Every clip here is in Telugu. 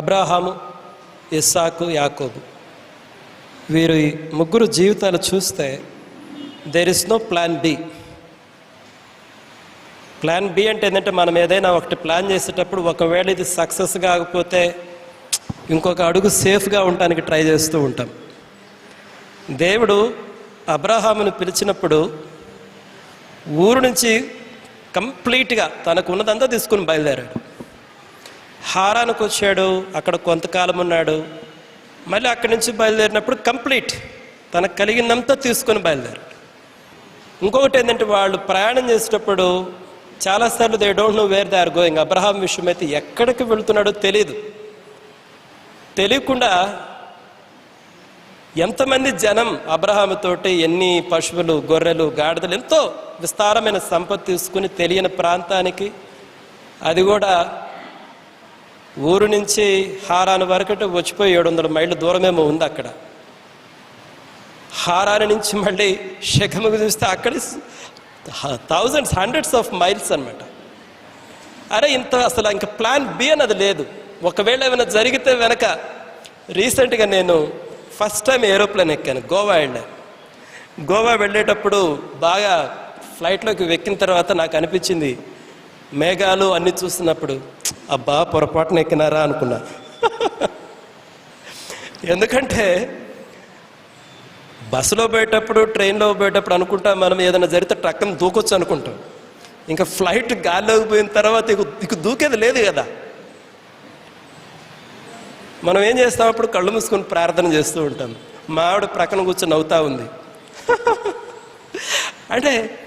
అబ్రాహాము ఇస్సాకు యాకోబు. వీరి ముగ్గురు జీవితాలు చూస్తే there is no plan B plan B అంటే ఏంటంటే మనం ఏదైనా ఒకటి ప్లాన్ చేసేటప్పుడు ఒకవేళ ఇది సక్సెస్ కాకపోతే ఇంకొక అడుగు సేఫ్గా ఉండటానికి ట్రై చేస్తూ ఉంటాం. దేవుడు అబ్రహామును పిలిచినప్పుడు ఊరు నుంచి కంప్లీట్గా తనకు ఉన్నదంతా తీసుకుని బయలుదేరాడు. హారానికి వచ్చాడు అక్కడ కొంతకాలం ఉన్నాడు. మళ్ళీ అక్కడి నుంచి బయలుదేరినప్పుడు కంప్లీట్ తనకు కలిగిందంతా తీసుకొని బయలుదేరాడు. ఇంకొకటి ఏంటంటే వాళ్ళు ప్రయాణం చేసేటప్పుడు చాలాసార్లు they don't know where they are going. Abraham విషయం అయితే ఎక్కడికి వెళుతున్నాడో తెలియదు తెలియకుండా ఎంతమంది జనం అబ్రహాముతోటి ఎన్ని పశువులు గొర్రెలు గాడిదలు ఎంతో విస్తారమైన సంపద తీసుకుని తెలియని ప్రాంతానికి అది కూడా ఊరు నుంచి హారాను వరకు వచ్చిపోయి ఏడు వందల మైళ్ళు దూరమేమో ఉంది అక్కడ. హారాని నుంచి మళ్ళీ శఖముకు చూస్తే అక్కడ థౌజండ్స్ హండ్రెడ్స్ ఆఫ్ మైల్స్ అనమాట అరే ఇంత అసలు ఇంకా ప్లాన్ బి అన్నది లేదు. ఒకవేళ ఏమైనా జరిగితే వెనక రీసెంట్గా నేను ఫస్ట్ టైం ఏరోప్లేన్ ఎక్కాను గోవా వెళ్ళాను గోవా వెళ్ళేటప్పుడు బాగా ఫ్లైట్లోకి ఎక్కిన తర్వాత నాకు అనిపించింది మేఘాలు అన్నీ చూస్తున్నప్పుడు అబ్బా పొరపాటున ఎక్కినారా అనుకున్నా. ఎందుకంటే బస్సులో పోయేటప్పుడు ట్రైన్లో పోయేటప్పుడు అనుకుంటా మనం ఏదైనా జరిగితే ట్రక్కను దూకొచ్చు అనుకుంటాం. ఇంకా ఫ్లైట్ గాల్లోకి పోయిన తర్వాత ఇక ఇక దూకేది లేదు కదా. మనం ఏం చేస్తాం? అప్పుడు కళ్ళు మూసుకొని ప్రార్థన చేస్తూ ఉంటాం. మా ఆవిడ ప్రక్కన కూర్చొని అవుతా ఉంది. అంటే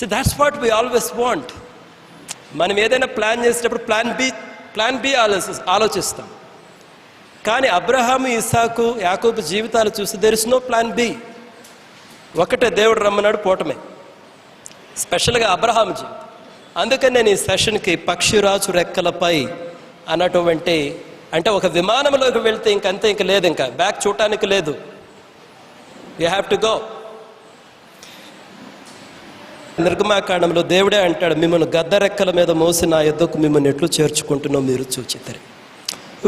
so that's what we always want మనం ఏదైనా ప్లాన్ చేసేటప్పుడు ప్లాన్ బి ప్లాన్ బి ఆలోచి ఆలోచిస్తాం. కానీ అబ్రహాము ఇసాకు యాకోబు జీవితాలు చూస్తే there is no plan B ఒకటే దేవుడు రమ్మన్నాడు పోవటమే. స్పెషల్గా అబ్రహాము జీవితం. అందుకని నేను ఈ సెషన్కి పక్షిరాజు రెక్కలపై అన్నటువంటి అంటే ఒక విమానంలోకి వెళ్తే ఇంకంతే ఇంక లేదు ఇంకా. బ్యాక్ చూడటానికి లేదు. యూ హ్యావ్ టు గో నిర్గమాకాండంలో దేవుడే అంటాడు మిమ్మల్ని గద్దరెక్కల మీద మోసి నా యుద్ధకు మిమ్మల్ని ఎట్లు చేర్చుకుంటున్నావు మీరు చూచిద్దరు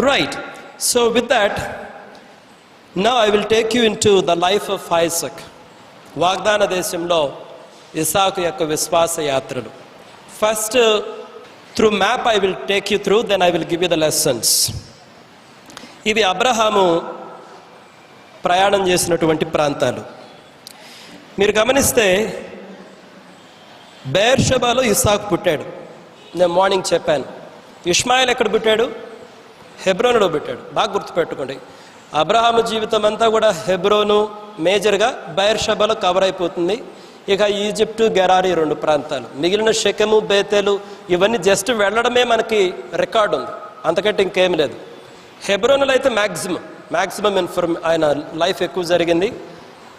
రైట్ సో విత్ దట్ నా I will take you into the life of Isaac వాగ్దాన దేశంలో ఇసాకు యొక్క విశ్వాస యాత్రలు. First through map I will take you through then I will give you the lessons ఇవి అబ్రహాము ప్రయాణం చేసినటువంటి ప్రాంతాలు. మీరు గమనిస్తే బేర్షబాలో ఇసాకు పుట్టాడు. నేను మార్నింగ్ చెప్పాను. ఇష్మాయిల్ ఎక్కడ పుట్టాడు? హెబ్రోనులో పుట్టాడు. బాగా గుర్తుపెట్టుకోండి. అబ్రహాము జీవితం అంతా కూడా హెబ్రోను మేజర్గా బైర్షబాలో కవర్ అయిపోతుంది. ఇక ఈజిప్టు గెరారి రెండు ప్రాంతాలు. మిగిలిన శకము బేతేలు ఇవన్నీ జస్ట్ వెళ్ళడమే మనకి రికార్డు ఉంది. అంతకంటే ఇంకేం లేదు. హెబ్రోన్లో అయితే మ్యాక్సిమం మ్యాక్సిమం ఇన్ఫర్మ్ ఆయన లైఫ్ ఎక్కువ జరిగింది.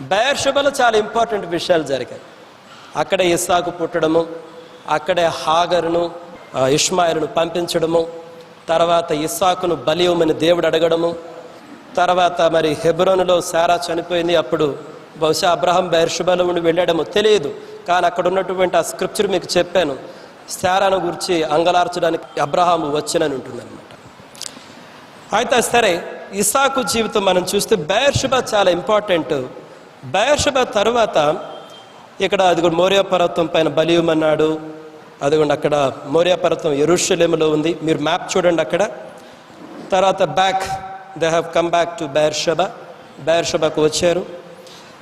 బయర్షబలో చాలా ఇంపార్టెంట్ విషయాలు జరిగాయి. అక్కడే ఇస్సాకు పుట్టడము అక్కడే హాగరును ఆ, పంపించడము తర్వాత ఇస్సాకును బలి దేవుడు అడగడము తర్వాత మరి హెబ్రోన్లో సారా చనిపోయింది అప్పుడు బహుశా అబ్రహం బైర్షుబలో ఉండి వెళ్ళడము తెలియదు. కానీ అక్కడ ఉన్నటువంటి ఆ స్క్రిప్చర్ మీకు చెప్పాను. శారాను గురించి అంగలార్చడానికి అబ్రహాము వచ్చినని ఉంటుందన్నమాట. అయితే సరే ఇసాకు జీవితం మనం చూస్తే బయర్షుబ చాలా ఇంపార్టెంట్. బయర్షుబ తర్వాత ఇక్కడ అదిగోండి మోరియా పర్వతం పైన బలియమన్నాడు. అదిగోండి అక్కడ మోరియా పర్వతం ఎరుషలేములో ఉంది. మీరు మ్యాప్ చూడండి అక్కడ. తర్వాత back they have come back to Beersheba బైర్షబకు వచ్చారు.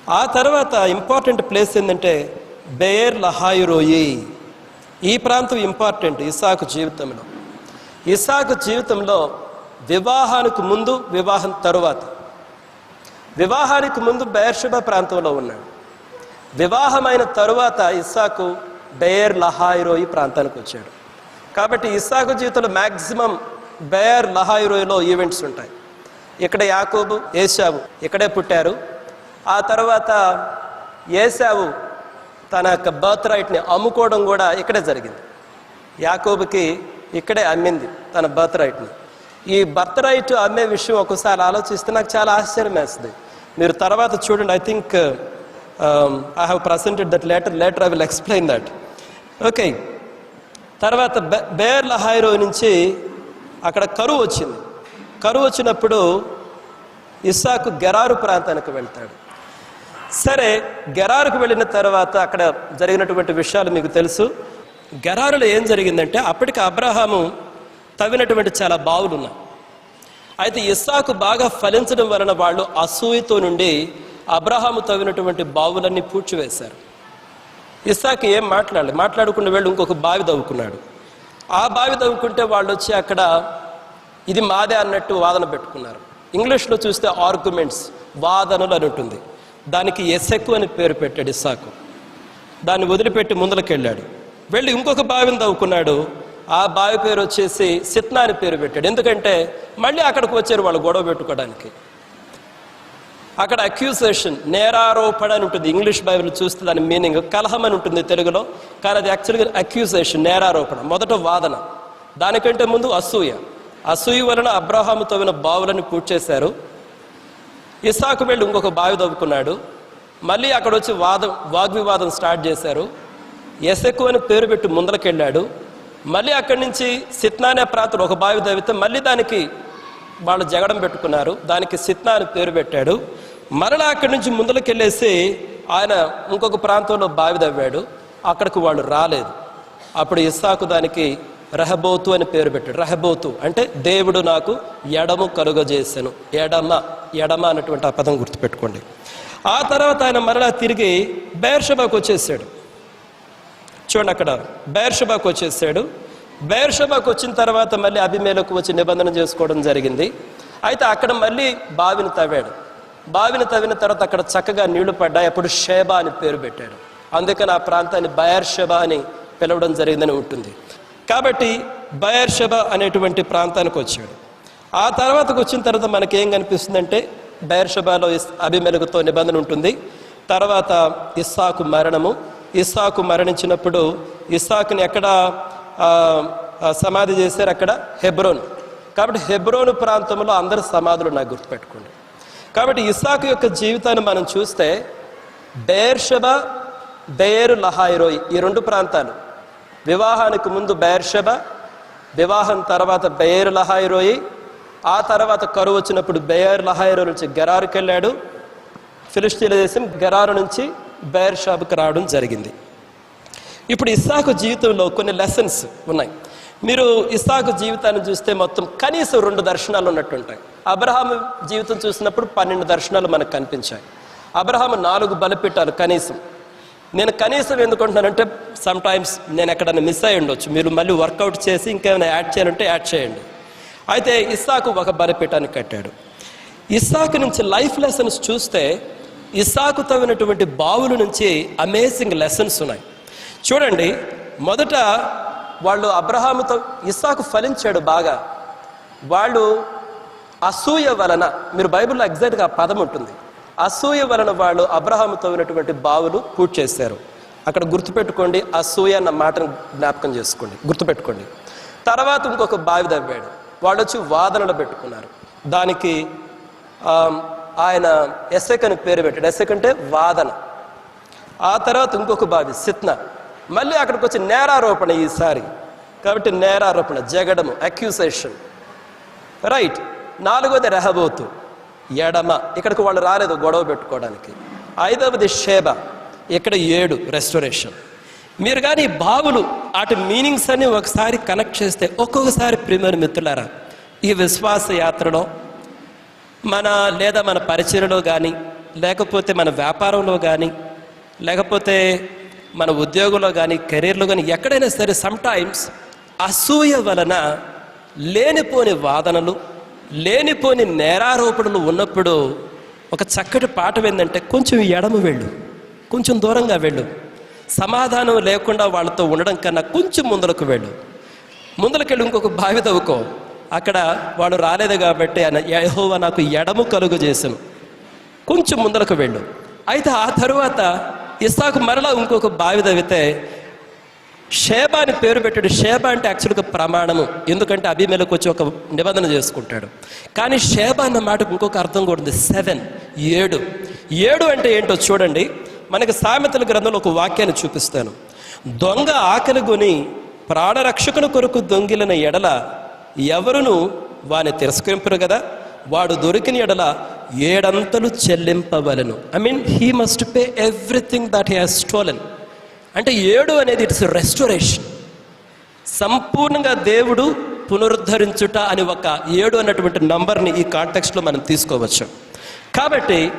ఆ తర్వాత ఇంపార్టెంట్ ప్లేస్ ఏంటంటే బేర్ లహాయురోయి ఈ ప్రాంతం ఇంపార్టెంట్ ఇసాకు జీవితంలో. ఇసాకు జీవితంలో వివాహానికి ముందు వివాహం తరువాత. వివాహానికి ముందు బెయర్షుబ ప్రాంతంలో ఉన్నాడు. వివాహమైన తరువాత ఇస్సాకు బెయర్ లహాయిరోయి ప్రాంతానికి వచ్చాడు. కాబట్టి ఇస్సాకు జీవితంలో మ్యాక్సిమం బెయర్ లహాయిరోయిలో ఈవెంట్స్ ఉంటాయి. ఇక్కడ యాకోబు ఏసావు ఇక్కడే పుట్టారు. ఆ తర్వాత ఏసావు తన యొక్క బర్త్ రైట్ని అమ్ముకోవడం కూడా ఇక్కడే జరిగింది. యాకోబుకి ఇక్కడే అమ్మింది తన బర్త్ రైట్ని. ఈ బర్త్ రైట్ అమ్మే విషయం ఒకసారి ఆలోచిస్తే నాకు చాలా ఆశ్చర్యం వేస్తుంది. మీరు తర్వాత చూడండి I think Um, I have presented that later later I will explain that. Okay తర్వాత బే బేర్ లహాయిరో నుంచి అక్కడ కరువు వచ్చింది. కరువు వచ్చినప్పుడు ఇస్సాకు గెరారు ప్రాంతానికి వెళ్తాడు. సరే గెరారుకు వెళ్ళిన తర్వాత అక్కడ జరిగినటువంటి విషయాలు మీకు తెలుసు. గెరారులో ఏం జరిగిందంటే అప్పటికి అబ్రహాము తవ్వినటువంటి చాలా బావులు ఉన్నాయి అయితే ఇస్సాకు బాగా ఫలించడం వలన వాళ్ళు అసూయతో నుండి అబ్రహాము తవ్వినటువంటి బావులన్నీ పూడ్చివేశారు. ఇస్సాకి ఏం మాట్లాడలేదు. మాట్లాడకుండా వెళ్ళి ఇంకొక బావి తవ్వుకున్నాడు. ఆ బావి తవ్వుకుంటే వాళ్ళు వచ్చి అక్కడ ఇది మాదే అన్నట్టు వాదన పెట్టుకున్నారు. ఇంగ్లీష్లో చూస్తే ఆర్గ్యుమెంట్స్ వాదనలు అని ఉంటుంది. దానికి ఎసెక్కు అని పేరు పెట్టాడు ఇస్సాకు. దాన్ని వదిలిపెట్టి ముందలకెళ్ళాడు. వెళ్ళి ఇంకొక బావిని తవ్వుకున్నాడు. ఆ బావి పేరు వచ్చేసి సిత్నా అని పేరు పెట్టాడు. ఎందుకంటే మళ్ళీ అక్కడికి వచ్చారు వాళ్ళు గొడవ పెట్టుకోవడానికి. అక్కడ అక్యూసేషన్ నేరారోపణ అని ఉంటుంది. ఇంగ్లీష్ బైబిల్ చూస్తే దాని మీనింగ్ కలహం అని ఉంటుంది తెలుగులో. కానీ అది యాక్చువల్గా అక్యూసేషన్ నేరారోపణ మొదట వాదన. దానికంటే ముందు అసూయ. అసూయ వలన అబ్రహాము తవ్విన బావులని పూడ్చేశారు. ఇసాకు వెళ్ళి ఇంకొక బావి తవ్వుకున్నాడు. మళ్ళీ అక్కడ వచ్చి వాదం వాగ్వివాదం స్టార్ట్ చేశారు. ఎసెక్కు అని పేరు పెట్టి ముందరకెళ్ళాడు మళ్ళీ అక్కడి నుంచి సిత్నానే ప్రాంతంలో ఒక బావి తవ్వితే మళ్ళీ దానికి వాళ్ళు జగడం పెట్టుకున్నారు. దానికి సిత్నా అని పేరు పెట్టాడు. మరలా అక్కడి నుంచి ముందరకెళ్ళేసి ఆయన ఇంకొక ప్రాంతంలో బావి తవ్వాడు. అక్కడికి వాళ్ళు రాలేదు. అప్పుడు ఇస్సాకు దానికి రహబోతు అని పేరు పెట్టాడు. రహబోతు అంటే దేవుడు నాకు ఎడము కలుగజేశాను ఎడమ ఎడమ అన్నటువంటి ఆ పదం గుర్తుపెట్టుకోండి. ఆ తర్వాత ఆయన మరలా తిరిగి బేర్షబాకు వచ్చేసాడు. చూడండి అక్కడ బేర్షబాకు వచ్చేసాడు. బేర్షబాకు వచ్చిన తర్వాత మళ్ళీ అభిమేలకు వచ్చి నిబంధన చేసుకోవడం జరిగింది. అయితే అక్కడ మళ్ళీ బావిని తవ్వాడు. బావిని తవ్విన తర్వాత అక్కడ చక్కగా నీళ్ళు పడ్డాయి. అప్పుడు షేబా అని పేరు పెట్టాడు అందుకని ఆ ప్రాంతాన్ని బయర్షబా అని పిలవడం జరిగిందని ఉంటుంది. కాబట్టి బయర్షబ అనేటువంటి ప్రాంతానికి వచ్చాడు. ఆ తర్వాతకు వచ్చిన తర్వాత మనకేం కనిపిస్తుందంటే బయర్ షెబాలో అభిమెలుగుతో నిబంధన ఉంటుంది. తర్వాత ఇస్సాకు మరణము. ఇస్సాకు మరణించినప్పుడు ఇస్సాకుని ఎక్కడ సమాధి చేశారు అక్కడ? హెబ్రోన్. కాబట్టి హెబ్రోను ప్రాంతంలో అందరు సమాధులు నాకు గుర్తుపెట్టుకోండి. కాబట్టి ఇస్సాకు యొక్క జీవితాన్ని మనం చూస్తే బేర్షబ బేరు లహాయిరోయ్ ఈ రెండు ప్రాంతాలు. వివాహానికి ముందు బేర్షబ వివాహం తర్వాత బేరు లహాయిరోయి ఆ తర్వాత కరువు వచ్చినప్పుడు బేర్ లహాయిరో నుంచి గెరారుకి వెళ్ళాడు. ఫిలిస్తీన్ల దేశం గెరారు నుంచి బేర్ షాబ్కి రావడం జరిగింది. ఇప్పుడు ఇస్సాకు జీవితంలో కొన్ని లెసన్స్ ఉన్నాయి. మీరు ఇస్సాకు జీవితాన్ని చూస్తే మొత్తం కనీసం రెండు దర్శనాలు ఉన్నట్టుంటాయి. అబ్రహాం జీవితం చూసినప్పుడు పన్నెండు దర్శనాలు మనకు కనిపించాయి. అబ్రహాం నాలుగు బలపీఠాలు కనీసం. నేను కనీసం ఎందుకుంటున్నానంటే సమ్ టైమ్స్ నేను ఎక్కడైనా మిస్ అయ్యి ఉండొచ్చు. మీరు మళ్ళీ వర్కౌట్ చేసి ఇంకేమైనా యాడ్ చేయాలంటే యాడ్ చేయండి. అయితే ఇస్సాకు ఒక బలిపీఠాన్ని కట్టాడు. ఇస్సాకు నుంచి లైఫ్ లెసన్స్ చూస్తే ఇస్సాకు తవ్వినటువంటి బావుల నుంచి అమేజింగ్ లెసన్స్ ఉన్నాయి. చూడండి మొదట వాళ్ళు అబ్రహాముతో ఇస్సాకు ఫలించాడు బాగా. వాళ్ళు అసూయ వలన మీరు బైబిల్లో ఎగ్జాక్ట్గా పదం ఉంటుంది. అసూయ వలన వాళ్ళు అబ్రహాము తవ్వినటువంటి బావులు పూర్తి చేశారు. అక్కడ గుర్తుపెట్టుకోండి అసూయ అన్న మాటను జ్ఞాపకం చేసుకోండి. గుర్తుపెట్టుకోండి. తర్వాత ఇంకొక బావి తవ్వాడు. వాళ్ళు వచ్చి వాదనలు పెట్టుకున్నారు. దానికి ఆయన ఎస్ఎక్ అని పేరు పెట్టాడు. ఎసెక్ అంటే వాదన. ఆ తర్వాత ఇంకొక బావి సిత్న. మళ్ళీ అక్కడికి వచ్చి నేరారోపణ ఈసారి. కాబట్టి నేరారోపణ జగడము అక్యూసేషన్ రైట్ నాలుగోది రెహబోతు ఎడమ. ఇక్కడికి వాళ్ళు రాలేదు గొడవ పెట్టుకోవడానికి. ఐదవది షేబ ఇక్కడ ఏడు రెస్టోరేషన్ మీరు కానీ బావులు వాటి మీనింగ్స్ అన్ని ఒకసారి కనెక్ట్ చేస్తే ఒక్కొక్కసారి ప్రిమియర్ మిత్రులారా ఈ విశ్వాస యాత్రలో మన లేదా మన పరిచయలో కానీ లేకపోతే మన వ్యాపారంలో కానీ లేకపోతే మన ఉద్యోగంలో కానీ కెరీర్లో కానీ ఎక్కడైనా సరే సమ్టైమ్స్ అసూయ వలన లేనిపోని వాదనలు లేనిపోని నేరారోపణలు ఉన్నప్పుడు ఒక చక్కటి పాఠం ఏంటంటే కొంచెం ఎడమ వెళ్ళు కొంచెం దూరంగా వెళ్ళు. సమాధానం లేకుండా వాళ్ళతో ఉండడం కన్నా కొంచెం ముందరకు వెళ్ళు. ముందరకెళ్ళి ఇంకొక బావి తవ్వుకో. అక్కడ వాళ్ళు రాలేదు కాబట్టి ఆయన యెహోవా నాకు ఎడము కలుగు చేశాను. కొంచెం ముందరకు వెళ్ళు. అయితే ఆ తరువాత ఇస్సాకు మరలా ఇంకొక బావి తవ్వితే షేబ అని పేరు పెట్టాడు. షేబ అంటే యాక్చువల్గా ప్రమాణము. ఎందుకంటే అభిమేలకు వచ్చి ఒక నిబంధన చేసుకుంటాడు. కానీ షేబ అన్న మాటకు ఇంకొక అర్థం కూడా ఉంది. సెవెన్ ఏడు. ఏడు అంటే ఏంటో చూడండి. మనకి సామెతల గ్రంథంలో ఒక వాక్యాన్ని చూపిస్తాను. దొంగ ఆకలి కొని ప్రాణరక్షకుని కొరకు దొంగిలిన ఎడల ఎవరును వాని తిరస్కరింపురు కదా వాడు దొరికిన ఎడల ఏడంతలు చెల్లింపవలను. I mean he must pay everything that he has stolen అంటే ఏడు అనేది ఇట్స్ రెస్టోరేషన్ సంపూర్ణంగా దేవుడు పునరుద్ధరించుట అని ఒక ఏడు అన్నటువంటి నంబర్ని ఈ కాంటెక్స్ట్లో మనం తీసుకోవచ్చు. కాబట్టి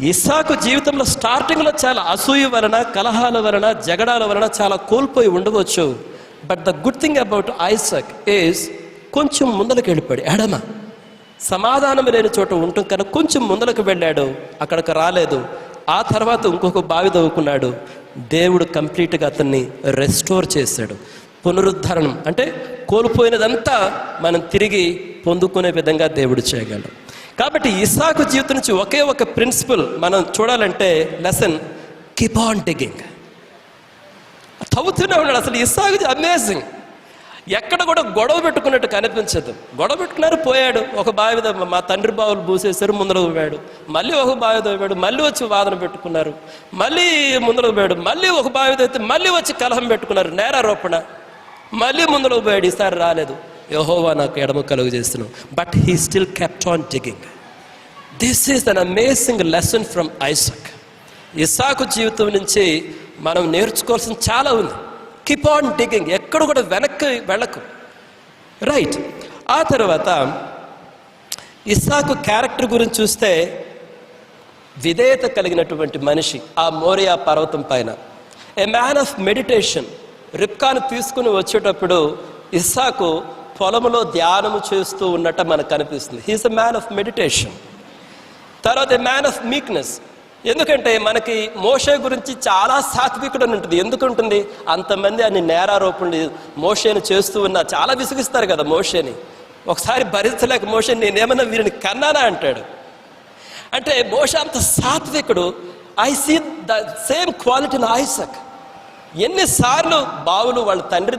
ఇసాకు జీవితంలో స్టార్టింగ్లో చాలా అసూయ వలన కలహాల వలన జగడాల వలన చాలా కోల్పోయి ఉండవచ్చు. But the good thing about Isaac is కొంచెం ముందలకు వెళ్ళిపోయాడు. ఎడమ. సమాధానం లేని చోట ఉండటం కన్నా కొంచెం ముందలకు వెళ్ళాడు. అక్కడికి రాలేదు. ఆ తర్వాత ఇంకొక బావి తవ్వుకున్నాడు. దేవుడు కంప్లీట్గా అతన్ని రెస్టోర్ చేశాడు. పునరుద్ధరణం అంటే కోల్పోయినదంతా మనం తిరిగి పొందుకునే విధంగా దేవుడు చేయగలడు. కాబట్టి ఇసాకు జీవితం నుంచి ఒకే ఒక ప్రిన్సిపల్ మనం చూడాలంటే లెసన్ కీప్ ఆన్ డిగింగ్. తవ్వుతూనే ఉన్నాడు అసలు ఇసాకు. అమేజింగ్. ఎక్కడ కూడా గొడవ పెట్టుకున్నట్టు కనిపించదు. గొడవ పెట్టుకున్నారు పోయాడు. ఒక బావి మా తండ్రి బావులు పూసేశారు ముందరకు పోయాడు మళ్ళీ ఒక బావి తవ్వాడు మళ్ళీ వచ్చి వాదన పెట్టుకున్నారు. మళ్ళీ ముందరకు పోయాడు మళ్ళీ ఒక బావి తవ్వితే మళ్ళీ వచ్చి కలహం పెట్టుకున్నారు నేరారోపణ. మళ్ళీ ముందరకు పోయాడు ఈసారి రాలేదు. యహోవా నాకు ఎడమ కలుగు చేస్తున్నావు. But he still kept on digging this is an amazing lesson from Isaac ఇసాకు జీవితం నుంచి మనం నేర్చుకోవాల్సిన చాలా ఉంది. కీప్ ఆన్ డిగింగ్ ఎక్కడ కూడా వెనక్కి వెళ్ళకు. రైట్ ఆ తర్వాత ఇస్సాకు క్యారెక్టర్ గురించి చూస్తే విధేయత కలిగినటువంటి మనిషి ఆ మోరియా పర్వతం పైన. ఏ మ్యాన్ ఆఫ్ మెడిటేషన్ రిప్కాను తీసుకుని వచ్చేటప్పుడు ఇస్సాకు పొలంలో ధ్యానము చేస్తూ ఉన్నట్టు మనకు కనిపిస్తుంది. He's a man of meditation తర్వాత మ్యాన్ ఆఫ్ మీక్నెస్ ఎందుకంటే మనకి మోషే గురించి చాలా సాత్వికుడు అని ఉంటుంది. ఎందుకు ఉంటుంది అంతమంది అన్ని నేరారోపణలు మోషేని చేస్తూ ఉన్నా చాలా విసిగిస్తారు కదా మోషేని. ఒకసారి భరించలేక మోషే నేనేమన్నా వీరిని కన్నానా? అంటాడు. అంటే మోష అంత సాత్వికుడు. I see the same quality in Isaac ఎన్నిసార్లు బావులు వాళ్ళ తండ్రి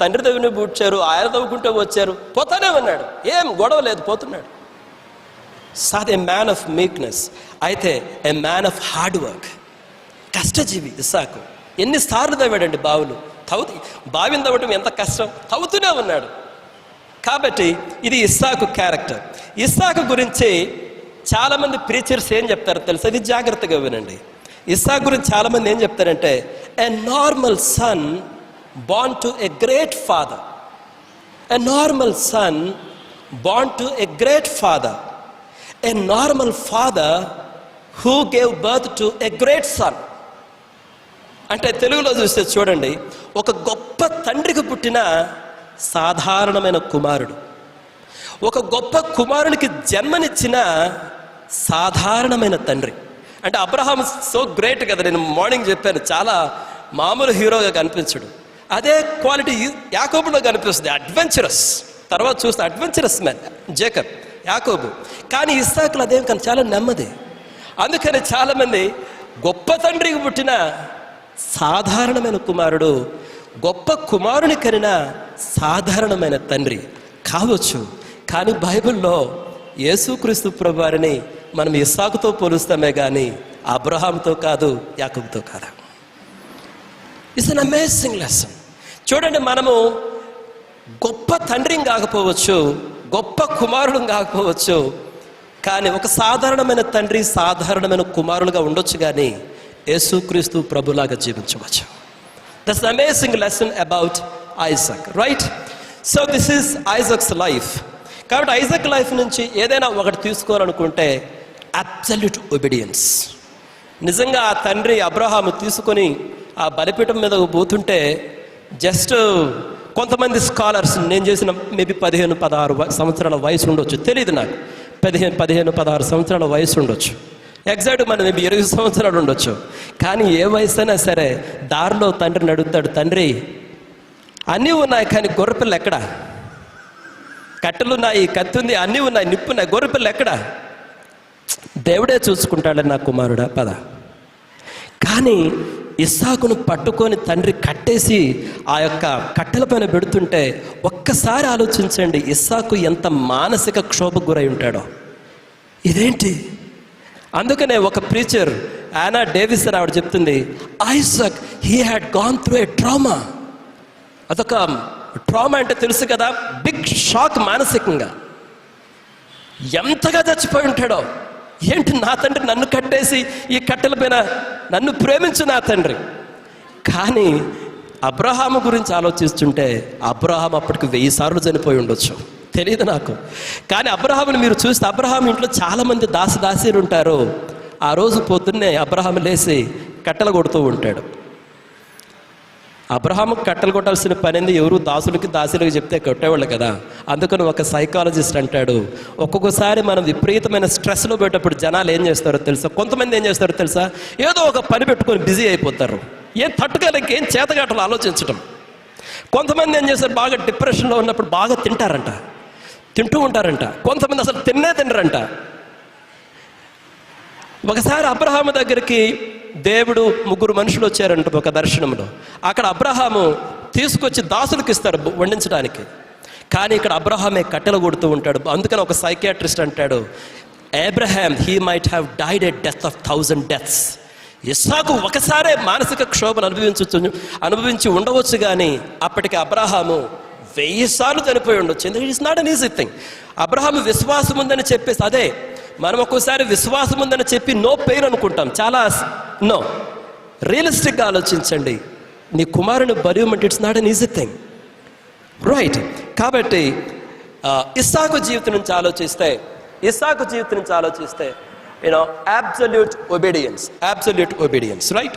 తండ్రి దగ్గర పూడ్చారు ఆయన తవ్వుకుంటూ వచ్చారు పోతానే ఉన్నాడు. ఏం గొడవ లేదు పోతున్నాడు. Sir a man of meekness అయితే a man of hard work కష్టజీవి ఇసాకు ఎన్నిసార్లు తవ్వాడండి బావులు? తవ్వు బావిని తవ్వటం ఎంత కష్టం? తవ్వుతూనే ఉన్నాడు. కాబట్టి ఇది ఇస్సాకు క్యారెక్టర్ ఇస్సాకు గురించి చాలామంది ప్రీచర్స్ ఏం చెప్తారో తెలుసు? ఇది జాగ్రత్తగా వినండి. ఇస్సాకు గురించి చాలామంది ఏం చెప్తారంటే a normal son born to a great father a normal son born to a great father a normal father who gave birth to a great son అంటే తెలుగులో చూస్తే చూడండి ఒక గొప్ప తండ్రికి పుట్టిన సాధారణమైన కుమారుడు. ఒక గొప్ప కుమారునికి జన్మనిచ్చిన సాధారణమైన తండ్రి. అంటే అబ్రహాం సో గ్రేట్ కదా నేను మార్నింగ్ చెప్పాను చాలా మామూలు హీరోగా కనిపించడు. అదే క్వాలిటీ యాకోబులో కనిపిస్తుంది అడ్వెంచరస్. తర్వాత చూస్తే అడ్వెంచరస్ మ్యాన్ జేకబ్. యాకోబు. కానీ ఇస్సాకులు అదేం కానీ చాలా నెమ్మది. అందుకని చాలామంది గొప్ప తండ్రికి పుట్టిన సాధారణమైన కుమారుడు గొప్ప కుమారుని కనిన సాధారణమైన తండ్రి కావచ్చు. కానీ బైబిల్లో యేసుక్రీస్తు ప్రభువారిని మనం ఇస్సాకుతో పోలుస్తామే కానీ అబ్రహాంతో కాదు యాకబుతో కాదు. ఇట్స్ అన్ అమేజింగ్ లెసన్ చూడండి మనము గొప్ప తండ్రిని కాకపోవచ్చు గొప్ప కుమారుడు కాకపోవచ్చు. కానీ ఒక సాధారణమైన తండ్రి సాధారణమైన కుమారులుగా ఉండొచ్చు కానీ యేసుక్రీస్తు ప్రభులాగా జీవించవచ్చు. That's amazing lesson about Isaac right so this is Isaac's life కాబట్టి ఐజక్ లైఫ్ నుంచి ఏదైనా ఒకటి తీసుకోవాలనుకుంటే అబ్సల్యూట్ ఒబిడియన్స్ నిజంగా ఆ తండ్రి అబ్రహాము తీసుకొని ఆ బలిపీఠం మీద పోతుంటే జస్ట్ కొంతమంది స్కాలర్స్ నేను చేసిన మేబీ పదిహేను పదహారు సంవత్సరాల వయసు ఉండొచ్చు. తెలియదు నాకు. పదిహేను పదిహేను పదహారు సంవత్సరాల వయసు ఉండొచ్చు. ఎగ్జాక్ట్ మన మేబీ ఇరవై సంవత్సరాలు ఉండొచ్చు. కానీ ఏ వయసు అయినా సరే దారిలో తండ్రిని అడుగుతాడు తండ్రి అన్నీ ఉన్నాయి కానీ గొర్రెపిల్ల ఎక్కడా? కట్టెలు ఉన్నాయి కత్తి ఉంది అన్నీ ఉన్నాయి నిప్పున్నాయి గొర్రెపిల్ల ఎక్కడా? దేవుడే చూసుకుంటాడని నా కుమారుడా పద. కానీ ఇస్సాకును పట్టుకొని తండ్రి కట్టేసి ఆ యొక్క కట్టెల పైన పెడుతుంటే ఒక్కసారి ఆలోచించండి ఇస్సాకు ఎంత మానసిక క్షోభకు గురై ఉంటాడో. ఇదేంటి? అందుకనే ఒక ప్రీచర్ ఆనా డేవిస్ అని ఆవిడ చెప్తుంది Isaac he had gone through a trauma అదొక ట్రామా అంటే తెలుసు కదా బిగ్ షాక్ మానసికంగా. ఎంతగా చచ్చిపోయి ఉంటాడో. ఏంటి నా తండ్రి నన్ను కట్టేసి ఈ కట్టెల పైన నన్ను ప్రేమించు నా తండ్రి. కానీ అబ్రహాము గురించి ఆలోచిస్తుంటే అబ్రహాం అప్పటికి వెయ్యి సార్లు చనిపోయి ఉండొచ్చు. తెలియదు నాకు. కానీ అబ్రహాముని మీరు చూస్తే అబ్రహాం ఇంట్లో చాలామంది దాసదాసీలు ఉంటారు. ఆ రోజు పొద్దున్నే అబ్రహాం లేచి కట్టెలు కొడుతూ ఉంటాడు. అబ్రహాము కట్టలు కొట్టాల్సిన పనింది ఎవరు దాసులకి దాసులకి చెప్తే కొట్టేవాళ్ళు కదా. అందుకని ఒక సైకాలజిస్ట్ అంటాడు ఒక్కొక్కసారి మనం విపరీతమైన స్ట్రెస్లో పెట్టేటప్పుడు జనాలు ఏం చేస్తారో తెలుసా? కొంతమంది ఏం చేస్తారో తెలుసా? ఏదో ఒక పని పెట్టుకొని బిజీ అయిపోతారు. ఏం తట్టుకోలేక ఏం చేతగాటలు ఆలోచించడం కొంతమంది ఏం చేస్తారు? బాగా డిప్రెషన్లో ఉన్నప్పుడు బాగా తింటారంట. తింటూ ఉంటారంట. కొంతమంది అసలు తిన్నే తినరంట. ఒకసారి అబ్రహాము దగ్గరికి దేవుడు ముగ్గురు మనుషులు వచ్చారంట ఒక దర్శనంలో. అక్కడ అబ్రహాము తీసుకొచ్చి దాసులకు ఇస్తారు వండించడానికి. కానీ ఇక్కడ అబ్రహామే కట్టెలు కొడుతూ ఉంటాడు. అందుకని ఒక సైకియాట్రిస్ట్ అంటాడు Abraham he might have died a death of thousand deaths. ఇస్సాకు ఒకసారే మానసిక క్షోభను అనుభవించవచ్చు అనుభవించి ఉండవచ్చు కానీ అప్పటికి అబ్రహాము వెయ్యి సార్లు చనిపోయి ఉండొచ్చు. ఎందుకంటే it's not an easy thing Abraham విశ్వాసం ఉందని చెప్పేసి అదే మనం ఒక్కోసారి విశ్వాసం ఉందని చెప్పి నో పెయిన్ అనుకుంటాం. చాలా నో. రియలిస్టిక్గా ఆలోచించండి. నీ కుమారుని బరియమంటే it's not an easy thing right కాబట్టి ఇస్సాకు జీవితం నుంచి ఆలోచిస్తే ఇస్సాకు జీవితం నుంచి ఆలోచిస్తే you know absolute obedience absolute obedience right